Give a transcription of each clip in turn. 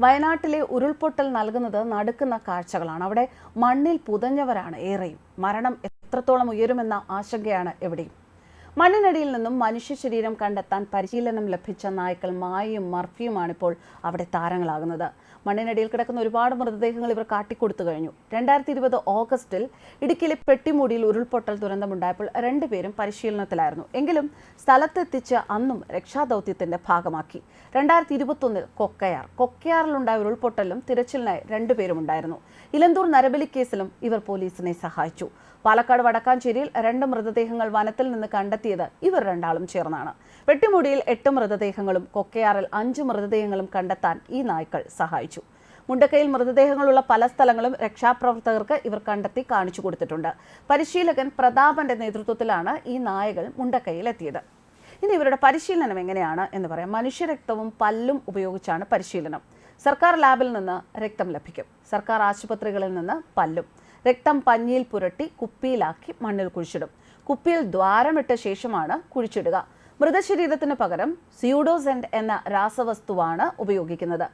വയനാട്ടിലെ ഉരുൾപൊട്ടൽ നൽകുന്നത് നടുക്കുന്ന കാഴ്ചകളാണ്. അവിടെ മണ്ണിൽ പുതഞ്ഞവരാണ് ഏറെയും. മരണം എത്രത്തോളം ഉയരുമെന്ന ആശങ്കയാണ് എവിടെയും. മണ്ണിനടിയിൽ നിന്നും മനുഷ്യ ശരീരം കണ്ടെത്താൻ പരിശീലനം ലഭിച്ച നായ്ക്കൾ മായയും മർഫിയുമാണ് ഇപ്പോൾ അവിടെ താരങ്ങളാകുന്നത്. മണ്ണിനടിയിൽ കിടക്കുന്ന ഒരുപാട് മൃതദേഹങ്ങൾ ഇവർ കാട്ടിക്കൊടുത്തു കഴിഞ്ഞു. രണ്ടായിരത്തി ഇരുപത് ഓഗസ്റ്റിൽ ഇടുക്കിയിലെ പെട്ടിമുടിയിൽ ഉരുൾപൊട്ടൽ ദുരന്തമുണ്ടായപ്പോൾ രണ്ടുപേരും പരിശീലനത്തിലായിരുന്നു. എങ്കിലും സ്ഥലത്തെത്തിച്ച് അന്നും രക്ഷാദൗത്യത്തിന്റെ ഭാഗമാക്കി. രണ്ടായിരത്തി ഇരുപത്തൊന്നിൽ കൊക്കയാർ. കൊക്കയാറിലുണ്ടായ ഉരുൾപൊട്ടലിലും തിരച്ചിലിനായി രണ്ടുപേരും ഉണ്ടായിരുന്നു ഇലന്തൂർ നരബലി കേസിലും ഇവർ പോലീസിനെ സഹായിച്ചു. പാലക്കാട് വടക്കാഞ്ചേരിയിൽ രണ്ട് മൃതദേഹങ്ങൾ വനത്തിൽ നിന്ന് കണ്ടെത്തിയത് ഇവർ രണ്ടാളും ചേർന്നാണ്. വെട്ടിമുടിയിൽ എട്ട് മൃതദേഹങ്ങളും കൊക്കയാറിൽ അഞ്ച് മൃതദേഹങ്ങളും കണ്ടെത്താൻ ഈ നായ്ക്കൾ സഹായിച്ചു. മുണ്ടക്കയിൽ മൃതദേഹങ്ങളുള്ള പല സ്ഥലങ്ങളും രക്ഷാപ്രവർത്തകർക്ക് ഇവർ കണ്ടെത്തി കാണിച്ചു കൊടുത്തിട്ടുണ്ട്. പരിശീലകൻ പ്രതാപന്റെ നേതൃത്വത്തിലാണ് ഈ നായകൾ മുണ്ടക്കയിൽ എത്തിയത്. ഇനി ഇവരുടെ പരിശീലനം എങ്ങനെയാണ് എന്ന് പറയാം. മനുഷ്യരക്തവും പല്ലും ഉപയോഗിച്ചാണ് പരിശീലനം. സർക്കാർ ലാബിൽ നിന്ന് രക്തം ലഭിക്കും. സർക്കാർ ആശുപത്രികളിൽ നിന്ന് പല്ലും. രക്തം പഞ്ഞിയിൽ പുരട്ടി കുപ്പിയിലാക്കി മണ്ണിൽ കുഴിച്ചിടും. കുപ്പിയിൽ ദ്വാരമിട്ട ശേഷമാണ് കുഴിച്ചിടുക. മൃതശരീരത്തിന് പകരം സ്യൂഡോസെൻഡ് എന്ന രാസവസ്തുവാണ് ഉപയോഗിക്കുന്നത്.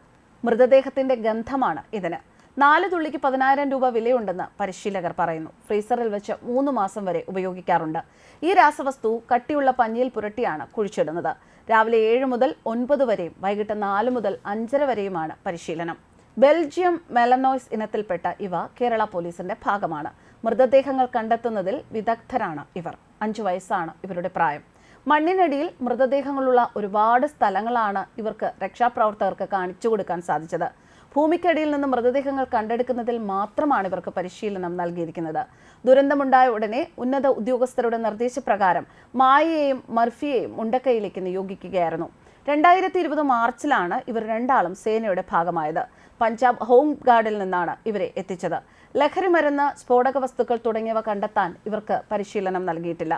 മൃതദേഹത്തിന്റെ ഗന്ധമാണ് ഇതിന്. നാല് തുള്ളിക്ക് പതിനായിരം രൂപ വിലയുണ്ടെന്ന് പരിശീലകർ പറയുന്നു. ഫ്രീസറിൽ വെച്ച് മൂന്ന് മാസം വരെ ഉപയോഗിക്കാറുണ്ട്. ഈ രാസവസ്തു കട്ടിയുള്ള പഞ്ഞിയിൽ പുരട്ടിയാണ് കുഴിച്ചിടുന്നത്. രാവിലെ ഏഴ് മുതൽ ഒൻപത് വരെയും വൈകിട്ട് നാല് മുതൽ അഞ്ചര വരെയുമാണ് പരിശീലനം. ബെൽജിയം മെലനോയ്സ് ഇനത്തിൽപ്പെട്ട ഇവ കേരള പോലീസിന്റെ ഭാഗമാണ്. മൃതദേഹങ്ങൾ കണ്ടെത്തുന്നതിൽ വിദഗ്ധരാണ് ഇവർ. അഞ്ചു വയസ്സാണ് ഇവരുടെ പ്രായം. മണ്ണിനടിയിൽ മൃതദേഹങ്ങളുള്ള ഒരുപാട് സ്ഥലങ്ങളാണ് ഇവർക്ക് രക്ഷാപ്രവർത്തകർക്ക് കാണിച്ചു കൊടുക്കാൻ സാധിച്ചത്. ഭൂമിക്കടിയിൽ നിന്ന് മൃതദേഹങ്ങൾ കണ്ടെടുക്കുന്നതിൽ മാത്രമാണ് ഇവർക്ക് പരിശീലനം നൽകിയിരിക്കുന്നത്. ദുരന്തമുണ്ടായ ഉടനെ ഉന്നത ഉദ്യോഗസ്ഥരുടെ നിർദ്ദേശപ്രകാരം മായയെയും മർഫിയെയും മുണ്ടക്കൈയിലേക്ക് നിയോഗിക്കുകയായിരുന്നു. രണ്ടായിരത്തി ഇരുപത് മാർച്ചിലാണ് ഇവർ രണ്ടാളും സേനയുടെ ഭാഗമായത്. പഞ്ചാബ് ഹോം ഗാർഡിൽ നിന്നാണ് ഇവരെ എത്തിച്ചത്. ലഹരിമരുന്ന് സ്ഫോടക വസ്തുക്കൾ തുടങ്ങിയവ കണ്ടെത്താൻ ഇവർക്ക് പരിശീലനം നൽകിയിട്ടില്ല.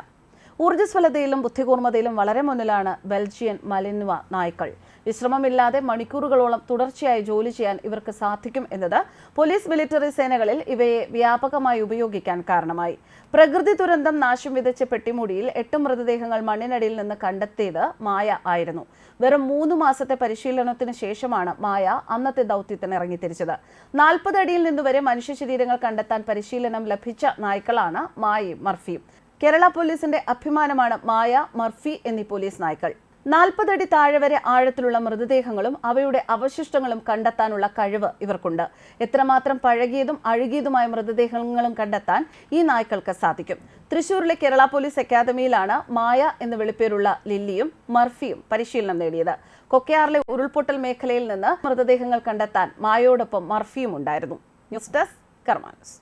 ഊർജസ്വലതയിലും ബുദ്ധികൂർമ്മതയിലും വളരെ മുന്നിലാണ് ബെൽജിയൻ മലിന്വ നായ്ക്കൾ. വിശ്രമമില്ലാതെ മണിക്കൂറുകളോളം തുടർച്ചയായി ജോലി ചെയ്യാൻ ഇവർക്ക് സാധിക്കും എന്നത് പോലീസ് മിലിറ്ററി സേനകളിൽ ഇവയെ വ്യാപകമായി ഉപയോഗിക്കാൻ കാരണമായി. പ്രകൃതി ദുരന്തം നാശം വിതച്ച പെട്ടിമുടിയിൽ എട്ട് മൃതദേഹങ്ങൾ മണ്ണിനടിയിൽ നിന്ന് കണ്ടെത്തിയത് മായ ആയിരുന്നു. വെറും മൂന്ന് മാസത്തെ പരിശീലനത്തിന് ശേഷമാണ് മായ അന്നത്തെ ദൗത്യത്തിന് ഇറങ്ങിത്തിരിച്ചത്. നാൽപ്പത് അടിയിൽ നിന്നുവരെ മനുഷ്യ ശരീരങ്ങൾ കണ്ടെത്താൻ പരിശീലനം ലഭിച്ച നായ്ക്കളാണ് മായയും മർഫിയും. കേരള പോലീസിന്റെ അഭിമാനമാണ് മായ മർഫി എന്നീ പോലീസ് നായ്ക്കൾ. നാൽപ്പതടി താഴെ വരെ ആഴത്തിലുള്ള മൃതദേഹങ്ങളും അവയുടെ അവശിഷ്ടങ്ങളും കണ്ടെത്താനുള്ള കഴിവ് ഇവർക്കുണ്ട്. എത്രമാത്രം പഴകിയതും അഴുകിയതുമായ മൃതദേഹങ്ങളും കണ്ടെത്താൻ ഈ നായ്ക്കൾക്ക് സാധിക്കും. തൃശൂരിലെ കേരള പോലീസ് അക്കാദമിയിലാണ് മായ എന്ന് വിളിപ്പേരുള്ള ലില്ലിയും മർഫിയും പരിശീലനം നേടിയത്. കൊക്കയാറിലെ ഉരുൾപൊട്ടൽ മേഖലയിൽ നിന്ന് മൃതദേഹങ്ങൾ കണ്ടെത്താൻ മായയോടൊപ്പം മർഫിയും ഉണ്ടായിരുന്നു. News desk കർമാനസ്.